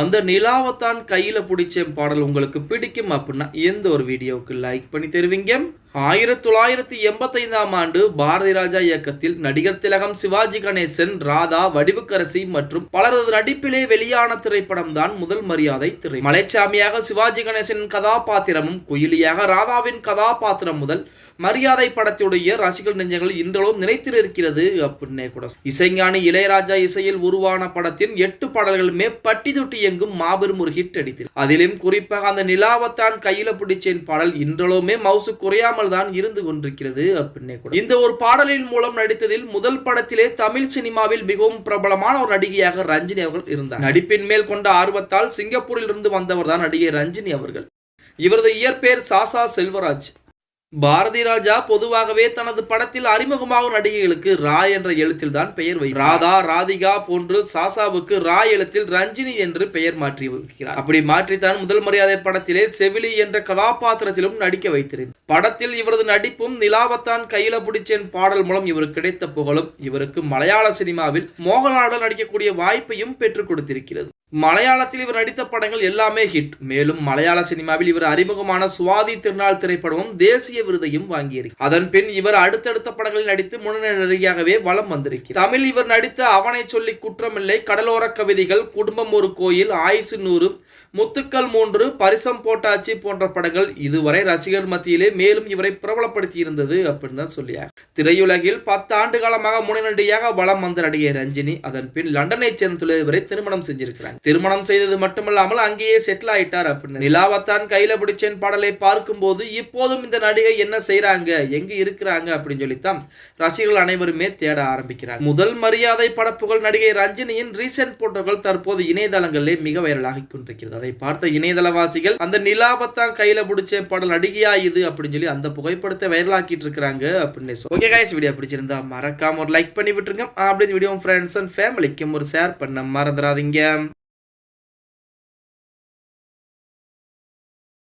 அந்த நிலாவை தான் கையில் பிடிச்ச பாடல் உங்களுக்கு பிடிக்கும் அப்படின்னா எந்த ஒரு வீடியோவுக்கு லைக் பண்ணி தருவீங்க? ஆயிரத்தி தொள்ளாயிரத்தி எண்பத்தைந்தாம் ஆண்டு பாரதி ராஜா இயக்கத்தில் நடிகர் திலகம் சிவாஜி கணேசன் ராதா வடிவுக்கரசி மற்றும் பலரது நடிப்பிலே வெளியான திரைப்படம் தான் முதல் மரியாதை திரை. மலைச்சாமியாக சிவாஜி கணேசன் கதாபாத்திரமும் குயிலியாக ராதாவின் கதாபாத்திரம் முதல் மரியாதை படத்துடைய ரசிகர் நெஞ்சங்கள் இன்றளவும் நிலைத்திருக்கிறது அப்படின்னே கூட இசைஞானி இளையராஜா இசையில் உருவான படத்தின் எட்டு பாடல்களுமே பட்டி தொட்டி எங்கும் மாபெரும் ஒரு ஹிட் அடித்தது. அதிலும் குறிப்பாக அந்த நிலாவத்தான் கையில பிடிச்சேன் பாடல் இன்றளவுமே மவுசு குறையாமல் தான் இருந்து கொண்டிருக்கிறது அப்படின்னே கூட. இந்த ஒரு பாடலின் மூலம் நடித்ததில் முதல் படத்திலே தமிழ் சினிமாவில் மிகவும் பிரபலமான ஒரு நடிகையாக ரஞ்சினி அவர்கள் இருந்தார். நடிப்பின் மேல் கொண்ட ஆர்வத்தால் சிங்கப்பூரில் இருந்து வந்தவர் தான் நடிகை ரஞ்சினி அவர்கள். இவரது இயற்பெயர் சாசா செல்வராஜ். பாரதி ராஜா பொதுவாகவே தனது படத்தில் அறிமுகமாகும் நடிகைகளுக்கு ரா என்ற எழுத்தில் தான் பெயர் வை ராதா ராதிகா போன்று சாசாவுக்கு ரா எழுத்தில் ரஞ்சினி என்று பெயர் மாற்றி வருகிறார் அப்படி மாற்றித்தான் முதல் மரியாதை படத்திலே செவிலி என்ற கதாபாத்திரத்திலும் நடிக்க வைத்திருந்தார். படத்தில் இவரது நடிப்பும் நிலாவத்தான் கையில பிடிச்சேன் பாடல் மூலம் இவருக்கு கிடைத்த புகழும் இவருக்கு மலையாள சினிமாவில் மோகன்லாலுடன் நடிக்கக்கூடிய வாய்ப்பையும் பெற்றுக் கொடுத்திருக்கிறது. மலையாளத்தில் இவர் நடித்த படங்கள் எல்லாமே ஹிட் மேலும் மலையாள சினிமாவில் இவர் அறிமுகமான சுவாதி திருநாள் திரைப்படமும் தேசிய விருதையும் வாங்கியிருக்கிறார் அதன் பின் இவர் அடுத்தடுத்த படங்களில் நடித்து முன்னணி நடிகையாகவே வலம் வந்திருக்கிறார். தமிழ் இவர் நடித்த அவனை சொல்லி குற்றமில்லை கடலோர கவிதைகள் குடும்பம் ஒரு கோயில் ஆயுசு நூறு முத்துக்கள் மூன்று பரிசம் போட்டாச்சி போன்ற படங்கள் இதுவரை ரசிகர் மத்தியிலே மேலும் இவரை பிரபலப்படுத்தி இருந்தது அப்படின்னு தான் சொல்லியார் திரையுலகில் பத்து ஆண்டு காலமாக முன்னணியாக வலம் வந்த நடிகை ரஞ்சினி அதன் பின் லண்டனை சேர்ந்த இவரை திருமணம் செஞ்சிருக்கிறார் திருமணம் செய்தது மட்டுமல்லாமல் அங்கேயே செட்டில் ஆயிட்டார் அப்படின்னு. நிலாவத்தான் கையில பிடிச்சேன் பாடலை பார்க்கும்போது இப்போதும் இந்த நடிகை என்ன செய்யறாங்க எங்க இருக்கிறாங்க அப்படின்னு சொல்லித்தான் ரசிகர்கள் அனைவருமே தேட ஆரம்பிக்கிறாங்க முதல் மரியாதை படப்புகள் நடிகை ரஞ்சினியின் ரீசெண்ட் போட்டோக்கள் தற்போது இணையதளங்களிலே மிக வைரலாகி கொண்டிருக்கிறது. அதை பார்த்த இணையதளவாசிகள் அந்த நிலாவத்தான் கையில பிடிச்ச பாடல் நடிகையா இது அப்படின்னு சொல்லி அந்த புகைப்படத்தை வைரலாக்கிட்டு இருக்கிறாங்க அப்படின்னு ஓகே கைஸ் வீடியோ பிடிச்சிருந்தா மறக்காம ஒரு லைக் பண்ணி விட்டுருங்க. அப்படியே வீடியோ ஃப்ரெண்ட்ஸ் அண்ட் ஃபேமிலிக்கும் ஒரு ஷேர் பண்ண மறந்துடாதீங்க.